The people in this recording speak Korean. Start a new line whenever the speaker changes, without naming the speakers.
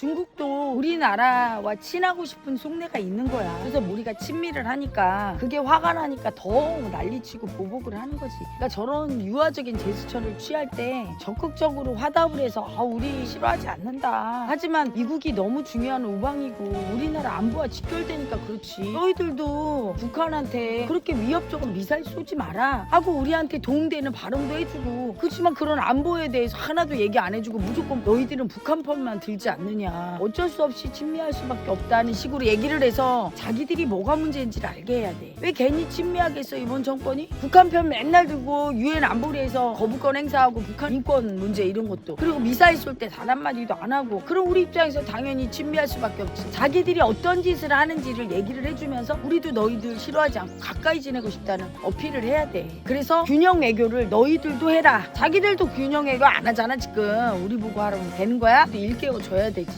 중국도 우리나라와 친하고 싶은 속내가 있는 거야. 그래서 우리가 친밀을 하니까 그게 화가 나니까 더 난리치고 보복을 하는 거지. 그러니까 저런 유화적인 제스처를 취할 때 적극적으로 화답을 해서 아, 우리 싫어하지 않는다. 하지만 미국이 너무 중요한 우방이고 우리나라 안보와 직결되니까 그렇지. 너희들도 북한한테 그렇게 위협적으로 미사일 쏘지 마라 하고 우리한테 도움되는 발언도 해주고 그렇지만 그런 안보에 대해서 하나도 얘기 안 해주고 무조건 너희들은 북한 편만 들지 않느냐 어쩔 수 없이 친미할 수밖에 없다는 식으로 얘기를 해서 자기들이 뭐가 문제인지를 알게 해야 돼. 왜 괜히 친미하겠어 이번 정권이? 북한 편 맨날 들고 유엔 안보리에서 거부권 행사하고 북한 인권 문제 이런 것도. 그리고 미사일 쏠 때 단 한마디도 안 하고. 그럼 우리 입장에서 당연히 친미할 수밖에 없지. 자기들이 어떤 짓을 하는지를 얘기를 해주면서 우리도 너희들 싫어하지 않고 가까이 지내고 싶다는 어필을 해야 돼. 그래서 균형 외교를 너희들도 해라. 자기들도 균형 외교 안 하잖아 지금. 우리 보고 하라면 되는 거야? 또 일깨워 줘야 되지